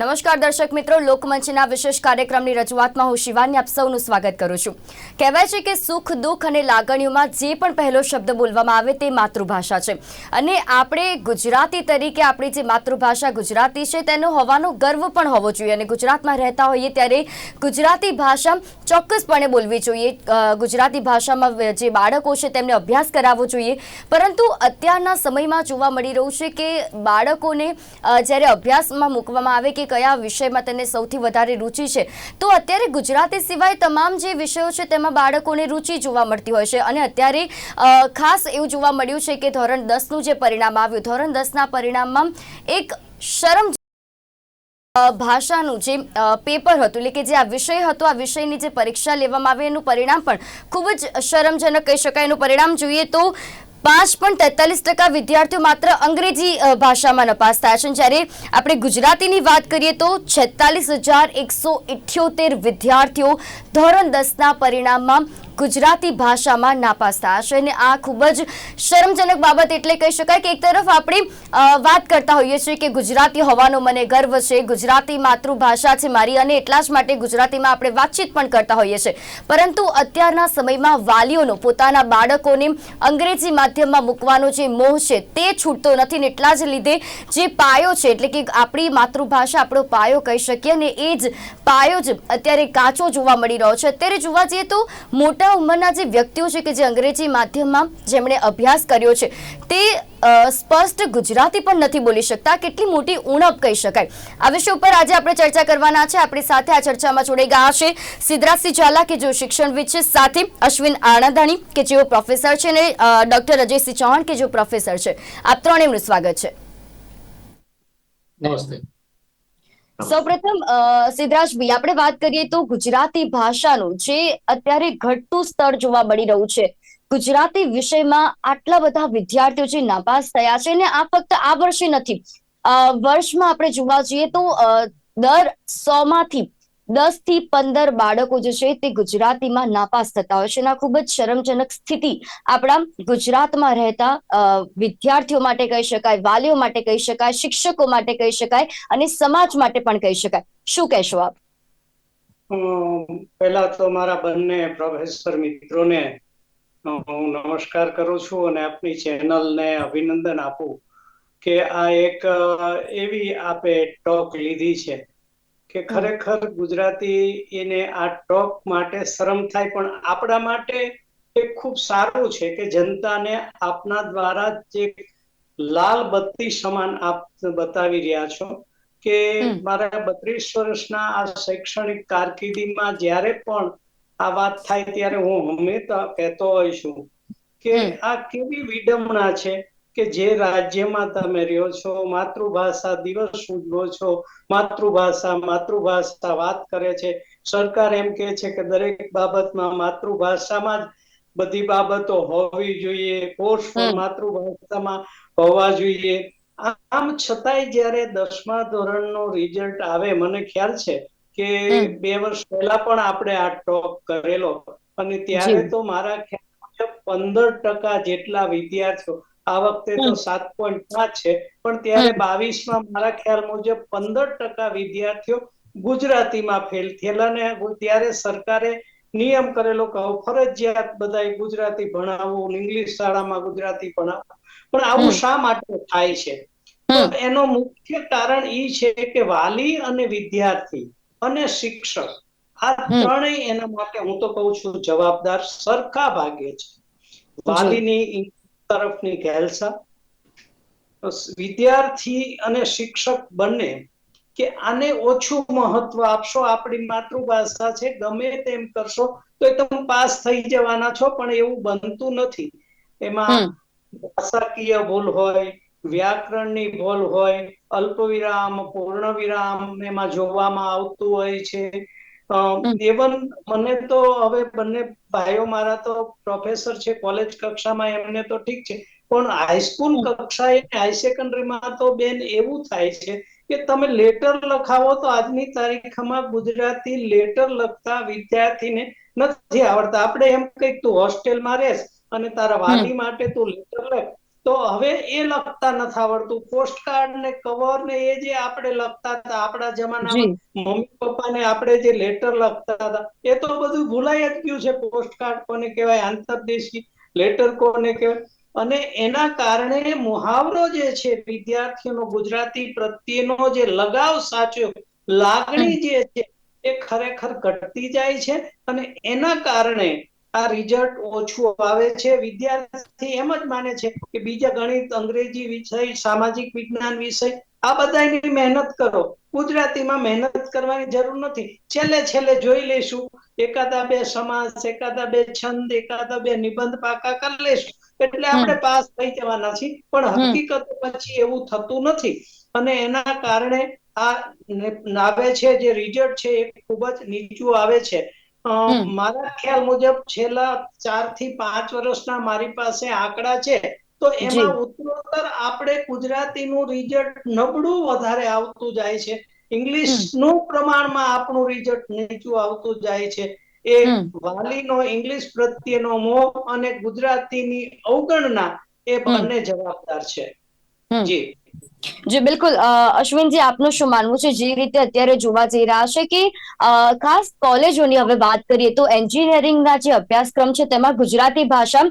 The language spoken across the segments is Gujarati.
નમસ્કાર દર્શક મિત્રો, લોકમંચના વિશેષ કાર્યક્રમની રજૂઆતમાં હું શિવાની આપ સૌનું સ્વાગત કરું છું. કહેવાય છે કે સુખ, દુઃખ અને લાગણીઓમાં જે પણ પહેલો શબ્દ બોલવામાં આવે તે માતૃભાષા છે. અને આપણે ગુજરાતી તરીકે આપણી જે માતૃભાષા ગુજરાતી છે, તેનો હોવાનો ગર્વ પણ હોવો જોઈએ. અને ગુજરાતમાં રહેતા હોઈએ ત્યારે ગુજરાતી ભાષા ચોક્કસપણે બોલવી જોઈએ. ગુજરાતી ભાષામાં જે બાળકો છે, તેમને અભ્યાસ કરાવવો જોઈએ. પરંતુ અત્યારના સમયમાં જોવા મળી રહ્યું છે કે બાળકોને જ્યારે અભ્યાસમાં મૂકવામાં આવે કે કયા વિષયમાં તેને સૌથી વધારે રુચિ છે? તો અત્યારે ગુજરાતી સિવાય તમામ જે વિષયો છે તેમાં બાળકોને રુચિ જોવા મળતી હોય છે. અને અત્યારે ખાસ એવું જોવા મળ્યું છે કે ધોરણ દસનું જે પરિણામ આવ્યું, ધોરણ દસના પરિણામમાં એક શરમ ભાષાનું જે પેપર હતું, એટલે કે જે આ વિષય હતો, આ વિષયની જે પરીક્ષા લેવામાં આવી એનું પરિણામ પણ ખૂબ જ શરમજનક કહી શકાય. એનું પરિણામ જોઈએ તો પાંચ પણ તેતાલીસ ટકા વિદ્યાર્થીઓ માત્ર અંગ્રેજી ભાષામાં નપાસ થયા છે. જ્યારે આપણે ગુજરાતીની વાત કરીએ તો છેતાલીસ હજાર એકસો ઇઠ્યોતેર વિદ્યાર્થીઓ ધોરણ દસના પરિણામમાં ગુજરાતી ભાષામાં નાપાસ થયા છે અને આ ખૂબ જ શરમજનક બાબત એટલે કહી શકાય કે એક તરફ આપણે વાત કરતા હોઈએ છીએ કે ગુજરાતી હોવાનો મને ગર્વ છે, ગુજરાતી માતૃભાષા છે મારી અને એટલા જ માટે ગુજરાતીમાં આપણે વાતચીત પણ કરતા હોઈએ છીએ. પરંતુ અત્યારના સમયમાં વાલીઓનો પોતાના બાળકોને અંગ્રેજી માધ્યમમાં મૂકવાનો જે મોહ છે તે છૂટતો નથી ને એટલા જ લીધે જે પાયો છે એટલે કે આપણી માતૃભાષા આપણો પાયો કહી શકીએ અને એ જ પાયો જ અત્યારે કાચો જોવા મળી રહ્યો છે. અત્યારે જોવા જઈએ તો મોટા ઉંમરના જે વ્યક્તિઓ છે કે જે અંગ્રેજી માધ્યમમાં જેમણે અભ્યાસ કર્યો છે, તે સ્પષ્ટ ગુજરાતી પણ નથી બોલી શકતા. કેટલી મોટી ઉણપ કહી શકાય. આ વિષય ઉપર આજે આપણે ચર્ચા કરવાના છે. આપણી સાથે આ ચર્ચામાં જોડાઈ ગયા છે સિદ્ધરાજસિંહ ઝાલા, કે જેઓ શિક્ષણવિદ છે, સાથે અશ્વિન આણંદાણી, કે જેઓ પ્રોફેસર છે અને ડોક્ટર અજયસિંહ ચૌહાણ, કે જેઓ પ્રોફેસર છે. આપ ત્રણેયનું સ્વાગત છે. નમસ્તે. સૌપ્રથમ સિદ્ધરાજભાઈ, આપણે વાત કરીએ તો ગુજરાતી ભાષાનું, જે અત્યારે ઘટતું સ્તર જોવા મળી રહ્યું છે. ગુજરાતી વિષયમાં આટલા બધા વિદ્યાર્થીઓ જે નાપાસ થયા છે ને આ ફક્ત આ વર્ષે નથી. વર્ષમાં આપણે જોવા જઈએ તો દર સો માંથી દસથી પંદર બાળકો જે છે તે ગુજરાતીમાં નાપાસ થતા હોય છે અને ખૂબ જ શરમજનક સ્થિતિ આપણા ગુજરાતમાં રહેતા વિદ્યાર્થીઓ માટે કહી શકાય, વાલીઓ માટે કહી શકાય, શિક્ષકો માટે કહી શકાય અને સમાજ માટે પણ કહી શકાય. શું કહેશો આપ? પહેલા તો મારા બંને પ્રોફેસર મિત્રોને હું નમસ્કાર કરું છું અને આપની ચેનલને અભિનંદન આપું કે આ એક એવી આપે ટોક લીધી છે. કે ખરેખર ગુજરાતી એને આ ટોક માટે શરમ થાય પણ આપણા માટે એ ખૂબ સારું છે કે જનતાને આપના દ્વારા જે લાલ બત્તી સમાન આપ બતાવી રહ્યા છો કે મારા બત્રીસ વર્ષના આ શૈક્ષણિક કારકિર્દીમાં જ્યારે પણ આ વાત થાય ત્યારે હું હંમેશા કહેતો હોય છું કે આ કેવી વિડમણા છે કે જે રાજ્યમાં તમે રહ્યો છો માતૃભાષા દિવસ ઉજવો છો માતૃભાષા માતૃભાષા વાત કરે છે. સરકાર એમ કે છે કે દરેક બાબતમાં માતૃભાષામાં જ બધી બાબતો હોવી જોઈએ કોર્સ માતૃભાષામાં હોવા જોઈએ. આમ છતાંય જ્યારે દસમા ધોરણનું રિઝલ્ટ આવે મને ખ્યાલ છે કે બે વર્ષ પહેલા પણ આપણે આ ટોપ કરેલો. અને ત્યારે તો મારા ખ્યાલ મુજબ પંદર ટકા જેટલા વિદ્યાર્થીઓ આ વખતે તો સાત પોઈન્ટ પાંચ છે પણ ત્યારે. બાવીસમાં મારા ખ્યાલ મુજબ પંદર ટકા વિદ્યાર્થીઓ ગુજરાતીમાં ફેલ થયેલા ને ત્યારે સરકારે નિયમ કરેલો કે ફરજિયાત બધાએ ગુજરાતી ભણાવવું ઇંગ્લિશ શાળામાં ગુજરાતી ભણાવવું પણ આવું શા માટે થાય છે? એનો મુખ્ય કારણ એ છે કે વાલી અને વિદ્યાર્થી અને શિક્ષક આ ત્રણેય એના માટે હું તો કહું છું જવાબદાર સરખા ભાગે છે. વાલીની તરફની ઘેલસા વિદ્યાર્થી અને શિક્ષક બંને કે આને ઓછું મહત્વ આપશો, આપણી માતૃભાષા છે, ગમે તેમ કરશો, તો તમે પાસ થઈ જવાના છો, પણ એવું બનતું નથી એમાં ભાષાકીય ભૂલ હોય, વ્યાકરણની ભૂલ હોય અલ્પ વિરામ પૂર્ણ વિરામ એમાં જોવામાં આવતું હોય છે. એવન મને તો હવે બંને ભાઈઓ મારા તો પ્રોફેસર છે કોલેજ કક્ષામાં એમને તો ઠીક છે પણ હાઈસ્કૂલ. કક્ષાએ હાઈ સેકન્ડરીમાં તો બેન એવું થાય છે કે તમે લેટર લખાવો તો આજની તારીખમાં ગુજરાતી લેટર લખતા વિદ્યાર્થીને નથી આવડતા આપણે એમ કંઈક તું હોસ્ટેલમાં રહેશ અને તારા. વાલી માટે તું લેટર લખ તો હવે એ લખતા નથી આવડતું. પોસ્ટ કાર્ડ ને કવર ને એ જે આપણે લખતા હતા આપણા જમાનામાં મમ્મી પપ્પાને આપણે જે લેટર લખતા હતા એ તો બધું ભૂલાઈ જ ગયું છે. પોસ્ટ કાર્ડ કોને કહેવાય આંતરદેશી લેટર કોને કહેવાય? અને એના કારણે મુહાવરો જે છે વિદ્યાર્થીઓનો ગુજરાતી પ્રત્યેનો જે લગાવ સાચો લાગણી જે છે એ ખરેખર ઘટતી જાય છે. અને એના કારણે આ રિઝલ્ટ ઓછું આવે છે. વિદ્યાર્થી એમ જ માને છે કે બીજા ગણિત અંગ્રેજી વિષય સામાજિક વિજ્ઞાન વિષય આ બધાની મહેનત કરો. ગુજરાતીમાં મહેનત કરવાની જરૂર નથી. છેલ્લે છેલ્લે જોઈ લઈશું. એકાદા બે સમાસ એકાદા બે છંદ એકાદા બે નિબંધ પાકા કરી લઈશું. એટલે આપણે પાસ થઈ જવાના છીએ. પણ હકીકત પછી એવું થતું નથી. અને એના કારણે આ આવે છે જે રિઝલ્ટ છે એ ખૂબ જ નીચું આવે છે. મારા ખ્યાલ મુજબ છેલ્લા ચારથી પાંચ વર્ષના મારી પાસે આંકડા છે તો એમાં ઉત્તરોત્તર આપણે ગુજરાતીનું રિઝલ્ટ નબળું વધારે આવતું જાય છે. ઇંગ્લિશનું પ્રમાણમાં આપણું રિઝલ્ટ નીચું આવતું જાય છે. એ વાલીનો ઇંગ્લિશ પ્રત્યેનો મોહ અને ગુજરાતીની અવગણના એ બંને જવાબદાર છે. જી. જી, બિલકુલ. અશ્વિનજી, આપનું શું માનવું છે? જે રીતે અત્યારે જોવા જઈ રહ્યા છે કે ખાસ કોલેજોની હવે વાત કરીએ તો એન્જિનિયરિંગના જે અભ્યાસક્રમ છે તેમાં ગુજરાતી ભાષા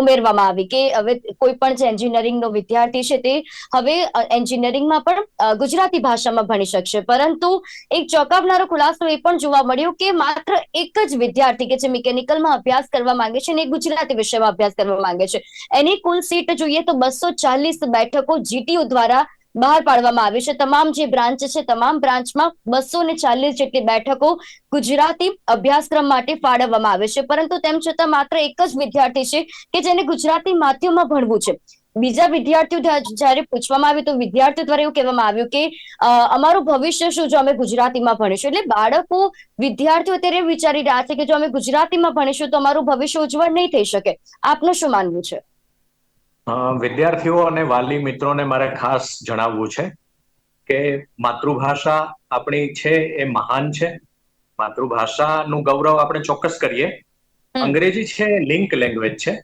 ઉમેરવામાં આવી કે હવે કોઈ પણ જે એન્જિનિયરિંગનો વિદ્યાર્થી છે તે હવે એન્જિનિયરિંગમાં પણ ગુજરાતી ભાષામાં ભણી શકશે. પરંતુ એક ચોંકાવનારો ખુલાસો એ પણ જોવા મળ્યો કે માત્ર એક જ વિદ્યાર્થી કે જે મિકેનિકલમાં અભ્યાસ કરવા માંગે છે અને ગુજરાતી વિષયમાં અભ્યાસ કરવા માંગે છે. એની કુલ સીટ જોઈએ તો બસો ચાલીસ બેઠકો જીટીયુ દ્વારા બહાર પાડવામાં આવી છે. તમામ જે બ્રાન્ચ છે, તમામ બ્રાન્ચમાં બસો ને ચાલીસ જેટલી બેઠકો ગુજરાતી અભ્યાસક્રમ માટે ફાળવવામાં આવે છે. પરંતુ તેમ છતાં માત્ર એક જ વિદ્યાર્થી છે કે જેને ગુજરાતી માધ્યમમાં ભણવું છે. બીજા વિદ્યાર્થીઓ જયારે પૂછવામાં આવ્યું તો વિદ્યાર્થીઓ દ્વારા એવું કહેવામાં આવ્યું કે અમારું ભવિષ્ય શું જો અમે ગુજરાતીમાં ભણીશું? એટલે બાળકો, વિદ્યાર્થીઓ અત્યારે વિચારી રહ્યા છે કે જો અમે ગુજરાતીમાં ભણીશું તો અમારું ભવિષ્ય ઉજ્જવળ નહીં થઈ શકે. આપનું શું માનવું છે? વિદ્યાર્થીઓ અને વાલી મિત્રોને મારે ખાસ જણાવવું છે કે માતૃભાષા આપણી છે એ મહાન છે. માતૃભાષાનું ગૌરવ આપણે ચોક્કસ કરીએ. અંગ્રેજી છે લિંક લેંગ્વેજ છે.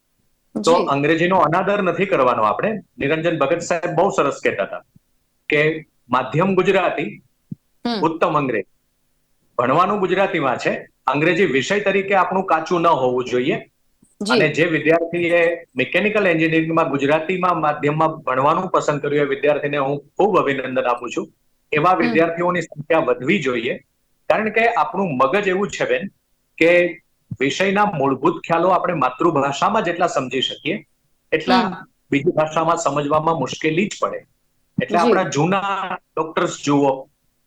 તો અંગ્રેજીનો અનાદર નથી કરવાનો આપણે. નિરંજન ભગત સાહેબ બહુ સરસ કહેતા હતા કે માધ્યમ ગુજરાતી ઉત્તમ અંગ્રેજી. ભણવાનું ગુજરાતીમાં છે. અંગ્રેજી વિષય તરીકે આપણું કાચું ન હોવું જોઈએ. અને જે વિદ્યાર્થીએ મિકેનિકલ એન્જિનિયરિંગમાં ગુજરાતીમાં માધ્યમમાં ભણવાનું પસંદ કર્યું એ વિદ્યાર્થીને હું ખૂબ અભિનંદન આપું છું. એવા વિદ્યાર્થીઓની સંખ્યા વધવી જોઈએ. કારણ કે આપણું મગજ એવું છે બેન કે વિષયના મૂળભૂત ખ્યાલો આપણે માતૃભાષામાં જેટલા સમજી શકીએ એટલા બીજી ભાષામાં સમજવામાં મુશ્કેલી જ પડે. એટલે આપણા જૂના ડોક્ટર્સ જુઓ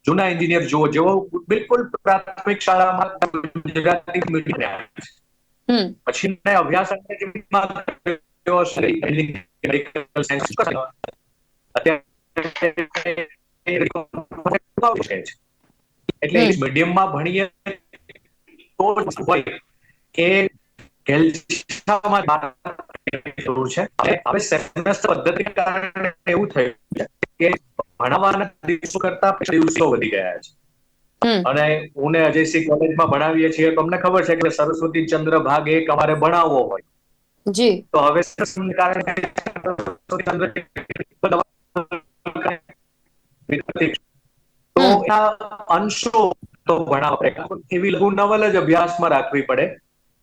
જૂના એન્જિનિયર જુઓ જેઓ બિલકુલ પ્રાથમિક શાળામાં ગુજરાતી મીડિયમ પછી અભ્યાસ એટલે મીડિયમમાં ભણીએ તો હોય કે જરૂર છે. હવે સેમેસ્ટર પદ્ધતિ કારણે એવું થયું છે કે ભણાવવાના દિવસો કરતા દિવસો વધી ગયા છે. અને હું ને અજયસિંહ કોલેજમાં ભણાવીએ છીએ. તમને ખબર છે કે સરસ્વતી ચંદ્ર ભાગ એક અમારે ભણાવવો હોય. જી. તો હવે અંશો તો ભણાવે. એવી લઘુ નવલ જ અભ્યાસમાં રાખવી પડે.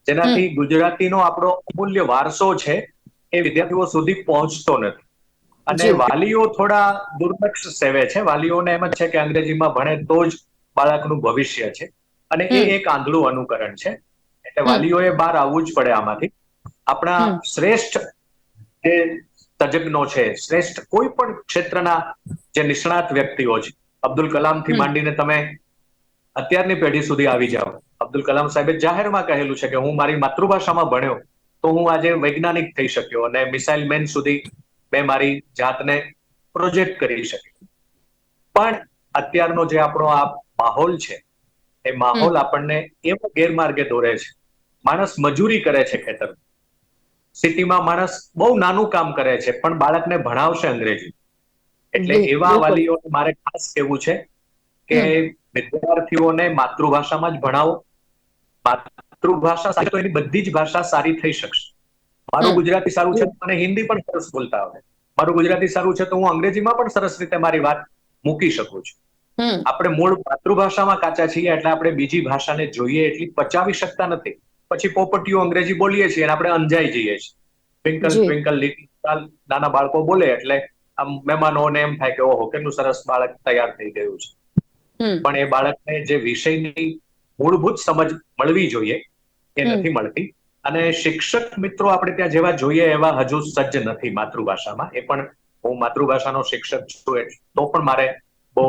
જેનાથી ગુજરાતીનો આપણો અમૂલ્ય વારસો છે એ વિદ્યાર્થીઓ સુધી પહોંચતો નથી. અને વાલીઓ થોડા દુર્લક્ષ સેવે છે. વાલીઓને એમ જ છે કે અંગ્રેજીમાં ભણે તો જ બાળકનું ભવિષ્ય છે. અને એ એક આંધળું અનુકરણ છે. એટલે વાલીઓએ બહાર આવવું જ પડે આમાંથી. આપણા શ્રેષ્ઠ જે તજજ્ઞો છે શ્રેષ્ઠ કોઈ પણ ક્ષેત્રના જે નિષ્ણાત વ્યક્તિઓ છે. અબ્દુલ કલામથી માંડીને તમે અત્યારની પેઢી સુધી આવી જાઓ. અબ્દુલ કલામ સાહેબે જાહેરમાં કહેલું છે કે હું મારી માતૃભાષામાં ભણ્યો તો હું આજે વૈજ્ઞાનિક થઈ શક્યો અને મિસાઇલ મેન સુધી મેં મારી જાતને પ્રોજેક્ટ કરી શક્યો. પણ અત્યારનો જે આપણો આ માહોલ છે. એ માહોલ આપણને એવો ગેરમાર્ગે દોરે છે. માણસ મજૂરી કરે છે ખેતર સિટીમાં માણસ બહુ નાનું કામ કરે છે પણ બાળકને ભણાવશે અંગ્રેજી. એટલે એવા વાલીઓને મારે ખાસ કહેવું છે કે વિદ્યાર્થીઓને માતૃભાષામાં જ ભણાવો. માતૃભાષા સારી તો એની બધી જ ભાષા સારી થઈ શકશે. મારું ગુજરાતી સારું છે મને હિન્દી પણ સરસ બોલતા આવડે. મારું ગુજરાતી સારું છે તો હું અંગ્રેજીમાં પણ સરસ રીતે મારી વાત મૂકી શકું છું. આપણે મૂળ માતૃભાષામાં કાચા છીએ એટલે આપણે બીજી ભાષાને જોઈએ એટલી પચાવી શકતા નથી. પછી પોપટીઓ અંગ્રેજી બોલીએ છીએ અને આપણે અંજાઈ જઈએ છીએ. ટ્વિંકલ ટ્વિંકલ લિટલ નાના બાળકો બોલે એટલે આમ મહેમાનોને એમ થાય કે ઓહો કેટલું સરસ બાળક તૈયાર થઈ ગયું છે. પણ એ બાળકને જે વિષયની મૂળભૂત સમજ મળવી જોઈએ એ નથી મળતી. અને શિક્ષક મિત્રો આપણે ત્યાં જેવા જોઈએ એવા હજુ સજ્જ નથી માતૃભાષામાં. એ પણ હું માતૃભાષાનો શિક્ષક છું તો પણ મારે બહુ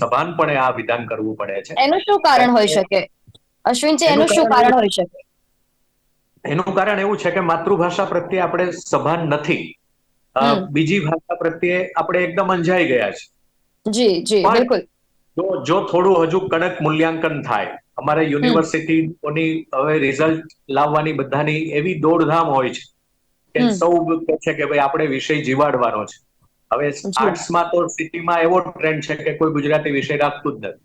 સભાનપણે આ વિધાન કરવું પડે છે. એનું શું કારણ હોઈ શકે? અશ્વિનજી એનું શું કારણ કારણ હોઈ શકે? એનું કારણ એવું છે કે માતૃભાષા પ્રત્યે આપણે સભાન નથી. બીજી ભાષા પ્રત્યે આપણે એકદમ અંજાઈ ગયા છે. જી જી બિલકુલ. જો જો થોડું હજુ કડક મૂલ્યાંકન થાય અમારે યુનિવર્સિટીઓની હવે રિઝલ્ટ લાવવાની બધાની એવી દોડધામ હોય છે કે સૌ કહે છે કે ભાઈ આપણે વિષય જીવાડવાનો છે. હવે. આર્ટ્સમાં તો સિટીમાં એવો ટ્રેન્ડ છે કે કોઈ ગુજરાતી વિષય રાખતું જ નથી.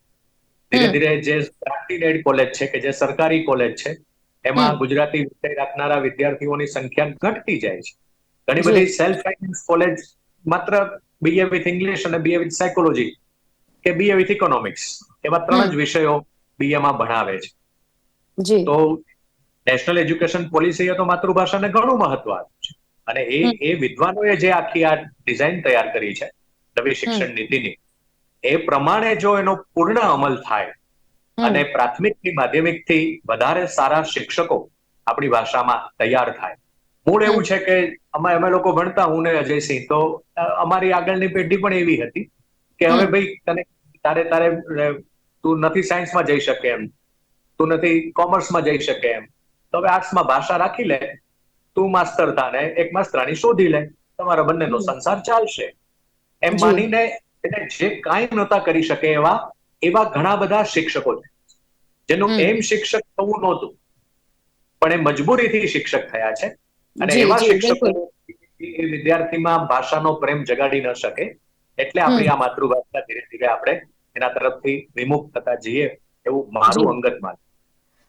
ધીરે ધીરે જે ગ્રાન્ટીડ કોલેજ છે કે જે સરકારી કોલેજ છે એમાં ગુજરાતી વિષય રાખનારા વિદ્યાર્થીઓની સંખ્યા ઘટતી જાય છે. ઘણી બધી સેલ્ફ ફાઇનાન્સ કોલેજ માત્ર બીએ વિથ ઇંગ્લિશ અને બીએ વિથ સાયકોલોજી કે બીએ વિથ ઇકોનોમિક્સ એવા ત્રણ જ વિષયો બીએ માં ભણાવે છે. તો નેશનલ એજ્યુકેશન પોલિસીએ તો માતૃભાષાને ઘણું મહત્વ આપ્યું છે. અને એ. એ વિદ્વાનોએ જે આખી આ ડિઝાઇન તૈયાર કરી છે નવી શિક્ષણ નીતિની એ પ્રમાણે જો એનો પૂર્ણ અમલ થાય. અને પ્રાથમિકથી માધ્યમિકથી વધારે સારા શિક્ષકો આપણી ભાષામાં તૈયાર થાય. મૂળ એવું છે કે અમે અમે લોકો ભણતા હું ને અજયસિંહ તો અમારી આગળની પેઢી પણ એવી હતી કે હવે ભાઈ તને તારે તારે તું નથી સાયન્સમાં જઈ શકે એમ તું નથી કોમર્સમાં જઈ શકે એમ. તો હવે આર્ટ્સમાં ભાષા રાખી લે તું માસ્તરતાને એક માસ્તરાણી શોધી લે. તમારા બંનેનો સંસાર ચાલશે. એમ માનીને એને જે કાંઈ નહોતા કરી શકે એવા એવા ઘણા બધા શિક્ષકો છે. જેનું એમ શિક્ષક થવું નહોતું. પણ એ મજબૂરીથી શિક્ષક થયા છે. અને એવા શિક્ષકો. એ વિદ્યાર્થીમાં ભાષાનો પ્રેમ જગાડી ન શકે. એટલે આપણી આ માતૃભાષા ધીરે ધીરે આપણે એના તરફથી વિમુખ થતા જઈએ એવું મારું અંગત માન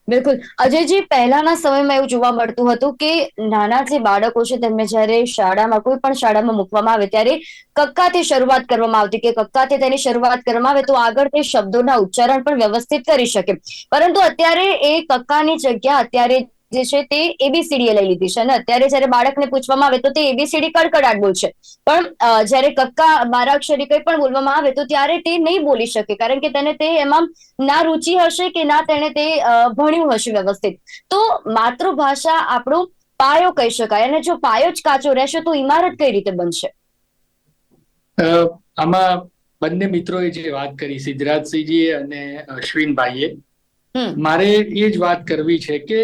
બિલકુલ. અજયજી, પહેલાના સમયમાં એવું જોવા મળતું હતું કે નાના જે બાળકો છે, તેમને જ્યારે શાળામાં, કોઈ પણ શાળામાં મૂકવામાં આવે, ત્યારે કક્કાથી શરૂઆત કરવામાં આવતી કે કક્કાથી તેની શરૂઆત કરવામાં આવે, તો આગળ તે શબ્દોના ઉચ્ચારણ પણ વ્યવસ્થિત કરી શકે. પરંતુ અત્યારે એ કક્કાની જગ્યા અત્યારે જે છે તે એબીસીડી લઈ લીધી છે. અને અત્યારે જયારે બાળકને પૂછવામાં આવે તો તે એબીસીડી કડકડાટ બોલશે. પણ જયારે કક્કા બારાક્ષરી કંઈ પણ બોલવામાં આવે તો ત્યારે તે નહીં બોલી શકે. કારણ કે તેને તે એમાં ના રુચિ હશે કે ના તેણે તે ભણ્યું હશે વ્યવસ્થિત. તો માતૃભાષા આપણો પાયો કહી શકાય. અને જો પાયો જ કાચો રહેશે તો ઇમારત કઈ રીતે બનશે? આમાં બંને મિત્રોએ જે વાત કરી સિદ્ધરાજસિંહજી અને અશ્વિનભાઈએ મારે એ જ વાત કરવી છે કે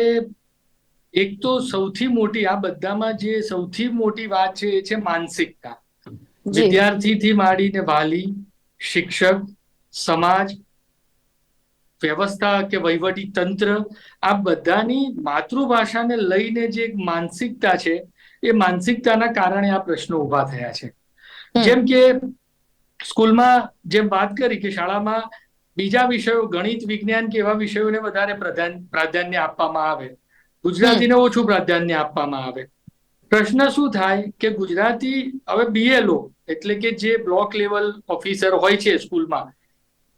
એક તો સૌથી મોટી આ બધામાં જે સૌથી મોટી વાત છે એ છે માનસિકતા. વિદ્યાર્થી વિદ્યાર્થીથી માંડીને વાલી શિક્ષક સમાજ વ્યવસ્થા કે વહીવટી તંત્ર આ બધાની માતૃભાષાને લઈને જે એક માનસિકતા છે એ માનસિકતાના કારણે આ પ્રશ્નો ઊભા થયા છે. જેમ કે સ્કૂલમાં જેમ વાત કરી કે શાળામાં બીજા વિષયો ગણિત વિજ્ઞાન કે એવા વિષયોને વધારે પ્રધાન પ્રાધાન્ય આપવામાં આવે ગુજરાતીને ઓછું પ્રાધાન્ય આપવામાં આવે. પ્રશ્ન શું થાય કે ગુજરાતી હવે બીએલઓ એટલે કે જે બ્લોક લેવલ ઓફિસર હોય છે સ્કૂલમાં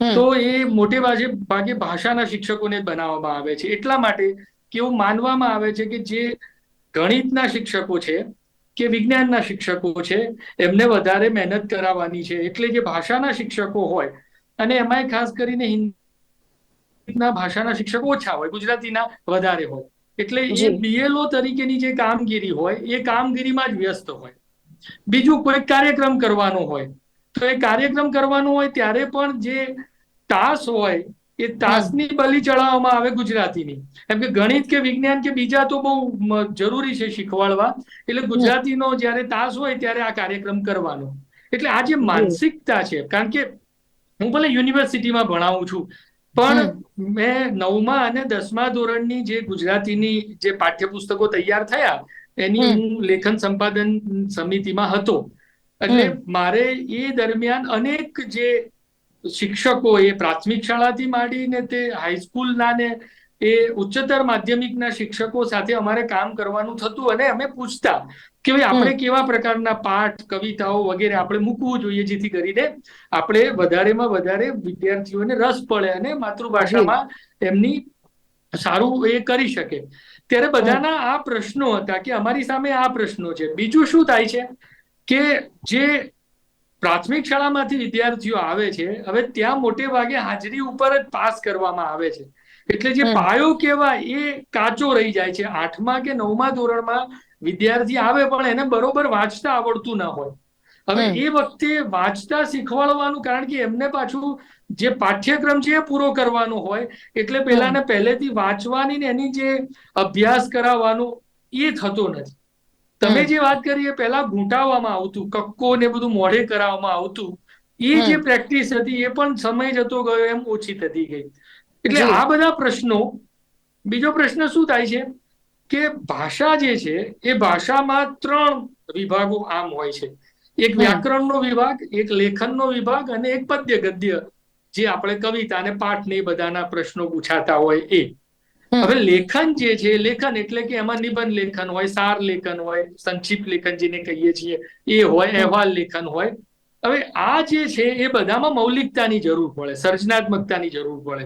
તો એ મોટે ભાગે ભાગે ભાષાના શિક્ષકોને બનાવવામાં આવે છે. એટલા માટે કે એવું માનવામાં આવે છે કે જે ગણિતના શિક્ષકો છે કે વિજ્ઞાનના શિક્ષકો છે એમને વધારે મહેનત કરાવવાની છે. એટલે જે ભાષાના શિક્ષકો હોય અને એમાંય ખાસ કરીને હિન્દીના ભાષાના શિક્ષકો ઓછા હોય ગુજરાતીના વધારે હોય. એટલે એ બીએલઓ તરીકેની જે કામગીરી હોય એ કામગીરીમાં જ વ્યસ્ત હોય. બીજું કોઈ કાર્યક્રમ કરવાનો હોય તો એ કાર્યક્રમ કરવાનો હોય ત્યારે પણ જે તાસ હોય એ તાસની બલી ચડાવવામાં આવે ગુજરાતીની. એમ કે ગણિત કે વિજ્ઞાન કે બીજા તો બહુ જરૂરી છે શીખવાડવા. એટલે ગુજરાતીનો જ્યારે તાસ હોય ત્યારે આ કાર્યક્રમ કરવાનો. એટલે આ જે. માનસિકતા છે કારણ કે હું ભલે યુનિવર્સિટીમાં ભણાવું છું પણ મેં નવમા અને દસમા ધોરણની જે ગુજરાતીની જે પાઠ્યપુસ્તકો તૈયાર થયા એની હું લેખન સંપાદન સમિતિમાં હતો. એટલે મારે એ દરમિયાન અનેક જે શિક્ષકો એ પ્રાથમિક શાળાથી માંડીને તે હાઈસ્કૂલના ને એ ઉચ્ચતર માધ્યમિકના શિક્ષકો સાથે અમારે કામ કરવાનું થતું અને અમે પૂછતા કે ભાઈ આપણે કેવા પ્રકારના પાઠ કવિતાઓ વગેરે આપણે મૂકવું જોઈએ જેથી કરીને આપણે વધારેમાં વધારે વિદ્યાર્થીઓને રસ પડે અને માતૃભાષામાં એમની સારું એ કરી શકે. ત્યારે બધાના આ પ્રશ્નો હતા કે અમારી સામે આ પ્રશ્નો છે. બીજું શું થાય છે કે જે પ્રાથમિક શાળામાંથી વિદ્યાર્થીઓ આવે છે હવે ત્યાં મોટે ભાગે હાજરી ઉપર જ પાસ કરવામાં આવે છે. એટલે જે પાયો કહેવાય એ કાચો રહી જાય છે. આઠમા કે નવમા ધોરણમાં વિદ્યાર્થી આવે પણ એને બરોબર વાંચતા આવડતું ના હોય. હવે એ વખતે વાંચતા શીખવાડવાનું કારણ કે એમને પાછું જે પાઠ્યક્રમ છે એ પૂરો કરવાનો હોય. એટલે પેલાને પહેલેથી વાંચવાની ને એની જે અભ્યાસ કરાવવાનું એ થતો નથી. તમે જે વાત કરી એ પહેલા ઘૂંટાવવામાં આવતું કક્કો ને બધું મોઢે કરાવવામાં આવતું એ જે પ્રેક્ટિસ હતી એ પણ સમય જતો ગયો એમ ઓછી થતી ગઈ. એટલે આ બધા પ્રશ્નો બીજો પ્રશ્ન શું થાય છે? કે ભાષા જે છે એ ભાષામાં ત્રણ વિભાગો આમ હોય છે. એક વ્યાકરણનો વિભાગ એક લેખનનો વિભાગ અને એક પદ્ય ગદ્ય જે આપણે કવિતા અને પાઠ ને બધાના પ્રશ્નો પૂછાતા હોય એ. હવે લેખન જે છે લેખન એટલે કે એમાં નિબંધ લેખન હોય સાર લેખન હોય સંક્ષિપ્ત લેખન જેને કહીએ છીએ એ હોય અહેવાલ લેખન હોય. હવે આ જે છે એ બધામાં મૌલિકતાની જરૂર પડે સર્જનાત્મકતાની જરૂર પડે.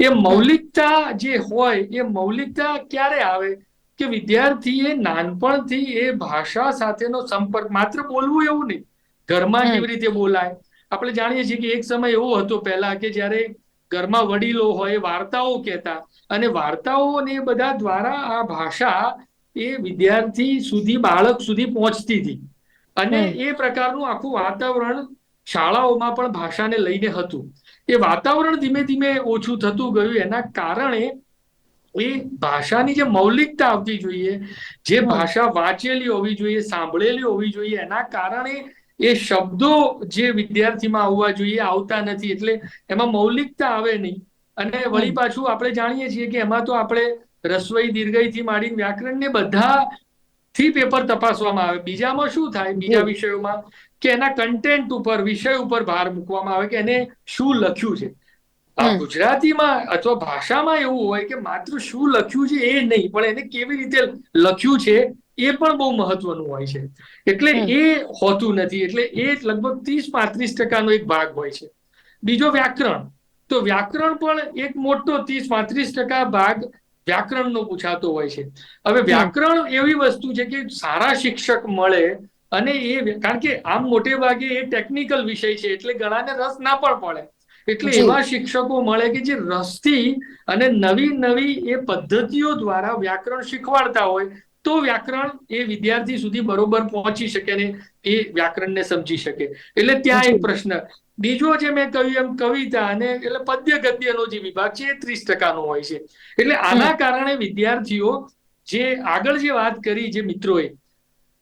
એ મૌલિકતા જે હોય એ મૌલિકતા ક્યારે આવે? કે વિદ્યાર્થી એ નાનપણથી એ ભાષા સાથેનો સંપર્ક માત્ર બોલવું એવું નહીં. ઘરમાં કેવી રીતે બોલાય? આપણે જાણીએ છીએ કે એક સમય એવો હતો પહેલા કે જ્યારે ઘરમાં વડીલો હોય વાર્તાઓ કહેતા અને વાર્તાઓ ને બધા દ્વારા આ ભાષા એ વિદ્યાર્થી સુધી બાળક સુધી પહોંચતી હતી. અને એ પ્રકારનું આખું વાતાવરણ શાળાઓમાં પણ ભાષાને લઈને હતું. એ વાતાવરણ ધીમે ધીમે ઓછું થતું ગયું. એના કારણે એ ભાષાની જે મૌલિકતા આવતી જોઈએ જે ભાષા વાંચેલી હોવી જોઈએ સાંભળેલી હોવી જોઈએ એના કારણે એ શબ્દો જે વિદ્યાર્થીમાં આવવા જોઈએ આવતા નથી. એટલે એમાં મૌલિકતા આવે નહીં. અને વળી પાછું આપણે જાણીએ છીએ કે એમાં તો આપણે રસોઈ દીર્ઘઈથી માંડીને વ્યાકરણ ને બધા થી પેપર તપાસવામાં આવે. બીજામાં શું થાય? બીજા વિષયોમાં કે એના કન્ટેન્ટ ઉપર વિષય ઉપર ભાર મૂકવામાં આવે કે એને શું લખ્યું છે? ગુજરાતીમાં અથવા ભાષામાં એવું હોય કે માત્ર શું લખ્યું છે એ નહીં પણ એને કેવી રીતે લખ્યું છે એ પણ બહુ મહત્વનું હોય છે. એટલે એ હોતું નથી એટલે એ લગભગ ત્રીસ પાંત્રીસ ટકાનો એક ભાગ હોય છે. બીજો વ્યાકરણ. તો વ્યાકરણ પણ એક મોટો ત્રીસ પાંત્રીસ ટકા ભાગ વ્યાકરણનો પૂછાતો હોય છે. હવે વ્યાકરણ એવી વસ્તુ છે કે સારા શિક્ષક મળે અને એ કારણ કે આમ મોટે ભાગે એ ટેકનિકલ વિષય છે એટલે ઘણાને રસ ના પણ પડે. એટલે એવા શિક્ષકો મળે કે જે રસથી અને નવી નવી એ પદ્ધતિઓ દ્વારા વ્યાકરણ શીખવાડતા હોય તો વ્યાકરણ એ વિદ્યાર્થી સુધી બરોબર પહોંચી શકે ને એ વ્યાકરણને સમજી શકે. એટલે ત્યાં એક પ્રશ્ન. બીજો જે મેં કહ્યું એમ કવિતા અને એટલે પદ્ય ગદ્યનો જે વિભાગ છે એ ત્રીસ ટકાનો હોય છે. એટલે આના કારણે વિદ્યાર્થીઓ જે આગળ જે વાત કરી જે મિત્રોએ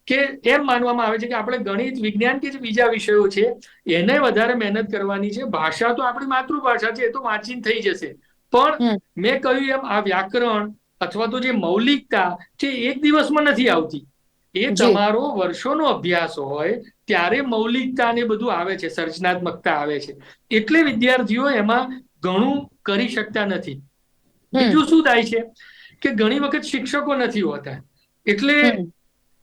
કે એમ માનવામાં આવે છે કે આપણે ગણિત વિજ્ઞાન કે જે બીજા વિષયો છે એને વધારે મહેનત કરવાની છે. ભાષા તો આપણી માતૃભાષા છે એ તો વાંચીને થઈ જશે. પણ મેં કહ્યું એમ આ વ્યાકરણ અથવા તો જે મૌલિકતા છે એક દિવસમાં નથી આવતી. એ તમારો વર્ષોનો અભ્યાસ હોય ત્યારે મૌલિકતા ને બધું આવે છે સર્જનાત્મકતા આવે છે. એટલે વિદ્યાર્થીઓ એમાં ઘણું કરી શકતા નથી. બીજું શું થાય છે કે ઘણી વખત શિક્ષકો નથી હોતા. એટલે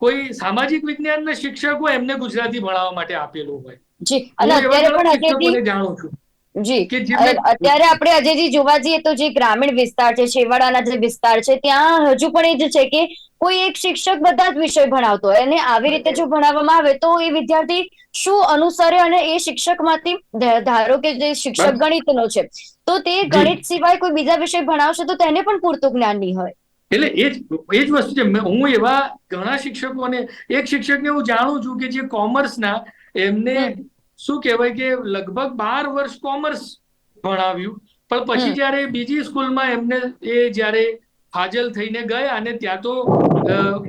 કોઈ સામાજિક વિજ્ઞાનના શિક્ષકો એમને ગુજરાતી ભણાવવા માટે આપેલું હોય. જી અને અત્યારે પણ જાણું છું જી અત્યારે આપણે અજયજી જોવા જઈએ તો જે ગ્રામીણ વિસ્તાર છે છેવાડાના જે વિસ્તાર છે ત્યાં હજુ પણ એ જ છે કે કોઈ એક શિક્ષક બધા જ વિષય ભણાવતો હોય. અને આવી રીતે જો ભણાવવામાં આવે તો એ વિદ્યાર્થી શું અનુસરે અને એ શિક્ષકમાંથી ધારો કે જે શિક્ષક ગણિતનો છે તો તે ગણિત સિવાય કોઈ બીજા વિષય ભણાવશે તો તેને પણ પૂરતું જ્ઞાન નહીં હોય. એટલે એ જ એ જ વસ્તુ છે. હું એવા ઘણા શિક્ષકોને એક શિક્ષકને હું જાણું છું કે જે કોમર્સના એમને શું કહેવાય કે લગભગ બાર વર્ષ કોમર્સ ભણાવ્યું. પણ પછી જયારે બીજી સ્કૂલમાં એમને એ જયારે હાજલ થઈને ગયા અને ત્યાં તો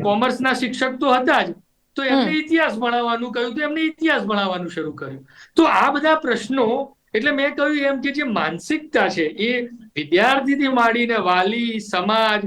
કોમર્સના શિક્ષક તો હતા જ તો એમને ઇતિહાસ ભણાવવાનું કહ્યું તો એમને ઇતિહાસ ભણાવવાનું શરૂ કર્યું. તો આ બધા પ્રશ્નો એટલે મેં કહ્યું એમ કે જે માનસિકતા છે એ વિદ્યાર્થીથી માંડીને વાલી સમાજ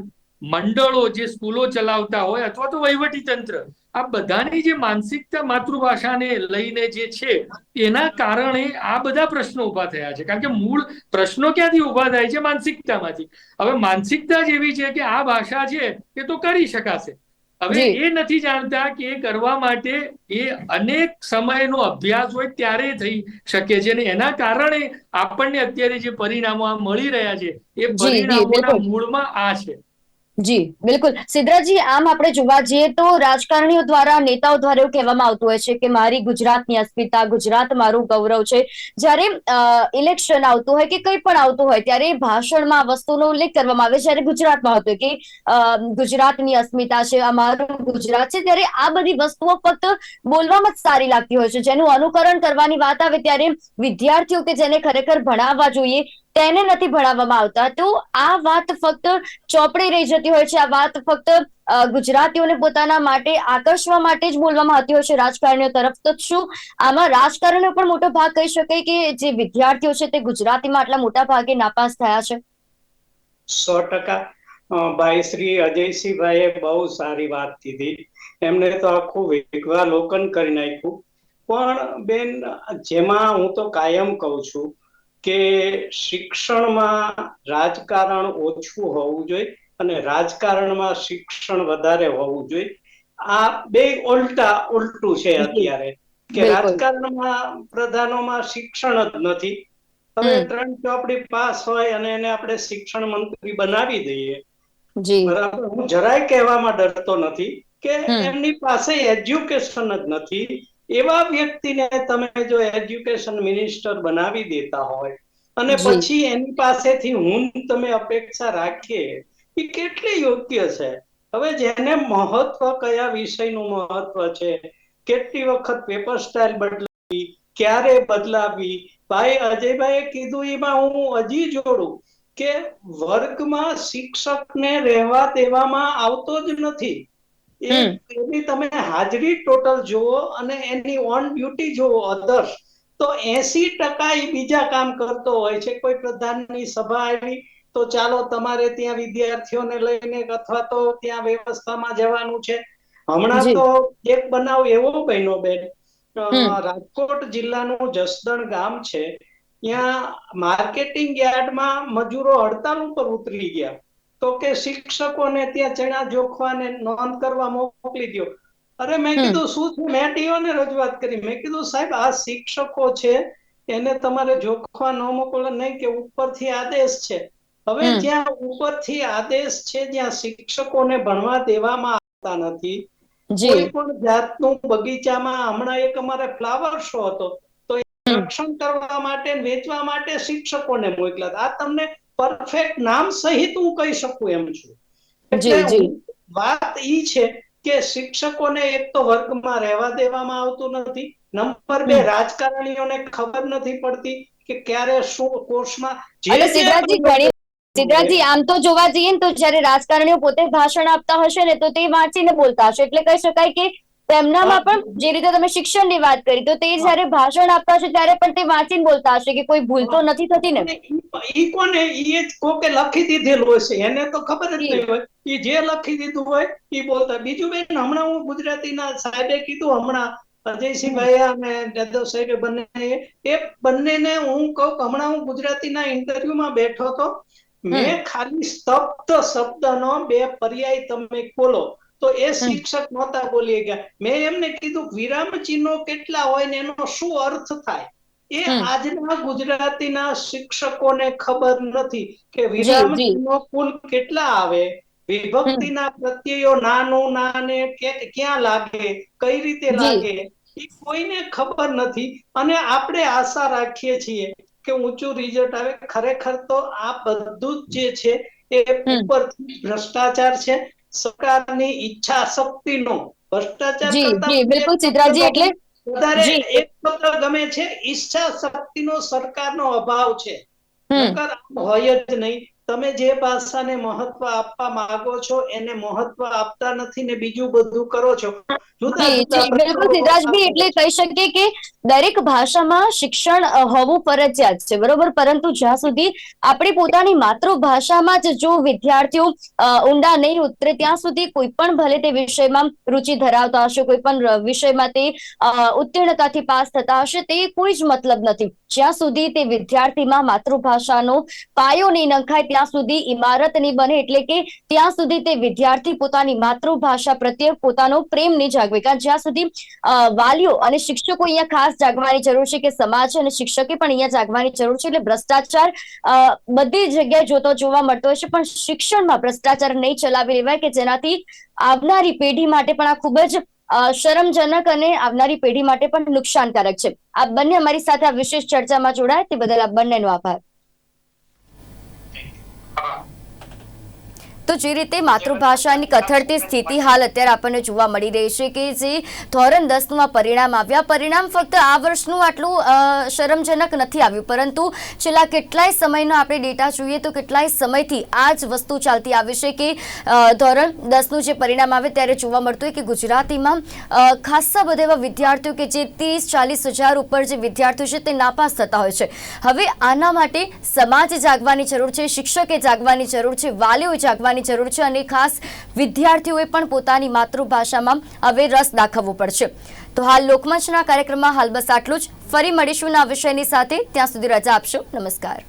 મંડળો જે સ્કૂલો ચલાવતા હોય અથવા તો વહીવટી તંત્ર આ બધાની જે માનસિકતા માતૃભાષાને લઈને જે છે એના કારણે આ બધા પ્રશ્નો ઊભા થયા છે. કારણ કે મૂળ પ્રશ્નો ક્યાંથી ઊભા થાય છે? માનસિકતામાંથી. હવે માનસિકતા જ એવી છે કે આ ભાષા છે એ તો કરી શકાશે. હવે એ નથી જાણતા કે એ કરવા માટે એ અનેક સમયનો અભ્યાસ હોય ત્યારે થઈ શકે છે અને એના કારણે આપણને અત્યારે જે પરિણામો મળી રહ્યા છે એ પરિણામોના મૂળમાં આ છે. જી, બિલકુલ. સિદ્ધરાજી આમ આપણે જોવા જઈએ તો રાજકારણીઓ દ્વારા, નેતાઓ દ્વારા એવું કહેવામાં આવતું હોય છે કે મારી ગુજરાતની અસ્મિતા, ગુજરાત મારું ગૌરવ છે. જ્યારે ઇલેક્શન આવતું હોય કે કંઈ પણ આવતું હોય, ત્યારે ભાષણમાં વસ્તુનો ઉલ્લેખ કરવામાં આવે જ્યારે ગુજરાતમાં આવતું હોય કે ગુજરાતની અસ્મિતા છે, અમારું ગુજરાત છે, ત્યારે આ બધી વસ્તુઓ ફક્ત બોલવામાં જ સારી લાગતી હોય છે. જેનું અનુકરણ કરવાની વાત આવે ત્યારે વિદ્યાર્થીઓ કે જેને ખરેખર ભણાવવા જોઈએ તેને નથી ભણાવવામાં આવતા. તો આ વાત ફક્ત ચોપડી રહી જતી હોય છે. આ વાત ફક્ત ગુજરાતીઓને પોતાના માટે આકર્ષવા માટે જ બોલવામાં આવતી હોય છે. રાજકારણીઓ તરફ તો શું? આમાં રાજકારણીઓ પણ મોટો ભાગ કહી શકાય કે જે વિદ્યાર્થીઓ છે તે ગુજરાતીમાં આટલા મોટા ભાગે નાપાસ થયા છે? સો ટકા. ભાઈ શ્રી અજયસિંહભાઈએ બહુ સારી વાત કીધી. એમને તો આખું વિગવાલોકન કરી નાખ્યું. પણ બેન, જેમાં હું તો કાયમ કહું છું કે શિક્ષણમાં રાજકારણ ઓછું હોવું જોઈએ અને રાજકારણમાં શિક્ષણ વધારે હોવું જોઈએ. આ બે ઉલટા ઉલટું છે અત્યારે કે. રાજકારણમાં પ્રધાનોમાં શિક્ષણ જ નથી. હવે ત્રણ ચોપડી પાસ હોય અને એને આપણે શિક્ષણ મંત્રી બનાવી દઈએ. બરાબર? હું જરાય કહેવામાં ડરતો નથી કે એમની પાસે એજ્યુકેશન જ નથી. એવા વ્યક્તિને તમે જો એજ્યુકેશન મિનિસ્ટર બનાવી દેતા હોય અને પછી એની પાસેથી હું તમે અપેક્ષા રાખીએ એ કેટલી યોગ્ય છે? હવે જેને મહત્વ કયા વિષયનું મહત્વ છે કેટલી વખત પેપર સ્ટાઇલ બદલાવી ક્યારે બદલાવી? ભાઈ અજયભાઈએ કીધું એમાં હું હજી જોડું કે વર્ગમાં શિક્ષકને રહેવા દેવામાં આવતો જ નથી. એ એની તમે હાજરી ટોટલ જુઓ અને એની ઓન ડ્યુટી જુઓ અધર્સ તો એસી ટકા એ બીજા કામ કરતો હોય છે. કોઈ પ્રધાનની સભા આવી તો ચાલો તમારે ત્યાં વિદ્યાર્થીઓને લઈને અથવા તો ત્યાં વ્યવસ્થામાં જવાનું છે. હમણાં તો એક બનાવ એવો બન્યો બેન. રાજકોટ જિલ્લાનું જસદણ ગામ છે. ત્યાં માર્કેટિંગ યાર્ડમાં મજૂરો હડતાલ ઉપર ઉતરી ગયા. તો કે શિક્ષકોને ત્યાં ચણા જોખવાને નોંધ કરવા મોકલી દો અરે મેં કીધું શું છે? મેં ટીઓને રજૂઆત કરી. મેં કીધું સાહેબ આ શિક્ષકો છે એને તમારે જોખવા ન મોકલો નહીં કે ઉપરથી આદેશ છે. હવે જ્યાં ઉપરથી આદેશ છે જ્યાં શિક્ષકોને ભણવા દેવામાં આવતા નથી કોઈ પણ જાતનું બગીચામાં હમણાં એક અમારે ફ્લાવર શો હતો તો એ રક્ષણ કરવા માટે વેચવા માટે શિક્ષકોને મોકલ્યા. આ તમને પરફેક્ટ નામ સહિત હું કહી શકું એમ છું. એટલે વાત ઈ છે કે શિક્ષકોને એક તો વર્ગમાં રહેવા દેવામાં આવતું નથી. નંબર બે રાજકારણીઓને ખબર નથી પડતી કે ક્યારે શું કોર્સમાં જે અને જે સિદ્ધરાજજી ઘણી સિદ્ધરાજજી આમ તો જોવા જઈએ ને તો જ્યારે રાજકારણીઓ પોતે ભાષણ આપતા હશે ને તો તે વાંચીને બોલતા હશે. એટલે કહી શકાય કે તેમનામાં પણ જે રીતે તમે શિક્ષણની વાત કરી તો તે જ્યારે ભાષણ આપતા હશે ત્યારે પણ તે વાંચીને બોલતા હશે કે કોઈ ભૂલ તો નથી થતી ને? ઈ કોને ઈ કોકે લખી દીધેલું હશે એને તો ખબર જ નહીં હોય. ઈ જે લખી દીધું હોય ઈ બોલતા. બીજું બેન હમણાં હું ગુજરાતીના સાહેબે કીધું હમણાં અજયસિંહભાઈ અને જાદવ સાહેબે બંને એ બંનેને હું કહું હમણાં હું ગુજરાતીના ઇન્ટરવ્યુમાં બેઠો તો મેં ખાલી સ્તબ્ધ શબ્દનો બે પર્યાય તમે બોલો તો એ શિક્ષક નહોતા બોલી ગયા. મેં એમને કીધું વિરામ ચિહ્નો કેટલા હોય ને એનો શું અર્થ થાય? એ આજના ગુજરાતીના શિક્ષકોને ખબર નથી કે વિરામ ચિહ્નો કુલ કેટલા આવે? વિભક્તિના પ્રત્યયો નાનું નાને ક્યાં લાગે કઈ રીતે લાગે એ કોઈને ખબર નથી. અને આપણે આશા રાખીએ છીએ કે ઊંચું રિઝલ્ટ આવે. ખરેખર તો આ બધું જ જે છે એ ઉપરથી ભ્રષ્ટાચાર છે. સરકારની ઈચ્છા શક્તિનો ભ્રષ્ટાચાર જી જી બિલકુલ ચિત્રાજી એટલે વધારે એક પત્ર ગમે છે ઈચ્છા શક્તિનો સરકારનો અભાવ છે. સરકાર આમ હોય જ નહીં. તમે જે પાસાને મહત્વ આપવા માંગો છો એને મહત્વ આપતા નથી ને બીજું બધું કરો છો. બિલકુલ સિદ્ધાર્થભાઈ એટલે કહી શકીએ કે દરેક ભાષામાં શિક્ષણ હોવું ફરજિયાત છે બરોબર? પરંતુ જ્યાં સુધી આપણી પોતાની માતૃભાષામાં જ જો વિદ્યાર્થીઓ ઊંડા નહીં ઉતરે ત્યાં સુધી કોઈ પણ ભલે તે વિષયમાં રુચિ ધરાવતા હશે કોઈ પણ વિષયમાં તે ઉત્તીર્ણતાથી પાસ થતા હશે તે કોઈ જ મતલબ નથી. જ્યાં સુધી તે વિદ્યાર્થીમાં માતૃભાષાનો પાયો નહીં નંખાય, ત્યાં સુધી ઇમારત નહીં બને, એટલે કે ત્યાં સુધી તે વિદ્યાર્થી પોતાની માતૃભાષા પ્રત્યે પોતાનો પ્રેમ નહીં જાગવે. કારણ જ્યાં સુધી વાલીઓ અને શિક્ષકો અહીંયા ખાસ જાગવાની જરૂર છે કે સમાજ અને શિક્ષકે પણ અહીંયા જાગવાની જરૂર છે, એટલે ભ્રષ્ટાચાર બધી જગ્યાએ જોતો જોવા મળતો હોય છે, પણ શિક્ષણમાં ભ્રષ્ટાચાર નહીં ચલાવી લેવાય કે જેનાથી આવનારી પેઢી માટે પણ આ ખૂબ જ શરમજનક અને આવનારી પેઢી માટે પણ નુકસાનકારક છે. આ બંને અમારી સાથે આ વિશેષ ચર્ચામાં જોડાય તે બદલ આ બંનેનો આભાર. તો જે રીતે માતૃભાષાની કથળતી સ્થિતિ હાલ અત્યારે આપણને જોવા મળી રહી છે કે જે ધોરણ દસનું આ પરિણામ આવ્યા. પરિણામ ફક્ત આ વર્ષનું આટલું શરમજનક નથી આવ્યું. પરંતુ છેલ્લા કેટલાય સમયનો આપણે ડેટા જોઈએ તો કેટલાય સમયથી આ જ વસ્તુ ચાલતી આવી છે કે ધોરણ દસનું જે પરિણામ આવે ત્યારે જોવા મળતું હોય કે ગુજરાતીમાં ખાસ્સા બધા એવા વિદ્યાર્થીઓ કે જે ત્રીસ, ચાલીસ હજાર ઉપર જે વિદ્યાર્થીઓ છે તે નાપાસ થતા હોય છે. હવે આના માટે સમાજ જાગવાની જરૂર છે, શિક્ષકે જાગવાની જરૂર છે વાલીઓ જાગવાની જરૂર છે અને ખાસ વિદ્યાર્થીઓએ પણ પોતાની માતૃભાષામાં હવે રસ દાખવવો પડશે. તો હાલ લોકમંચના કાર્યક્રમમાં હાલ બસ આટલું જ. ફરી મળીશું આ વિષયની સાથે. ત્યાં સુધી રજા આપશો. નમસ્કાર.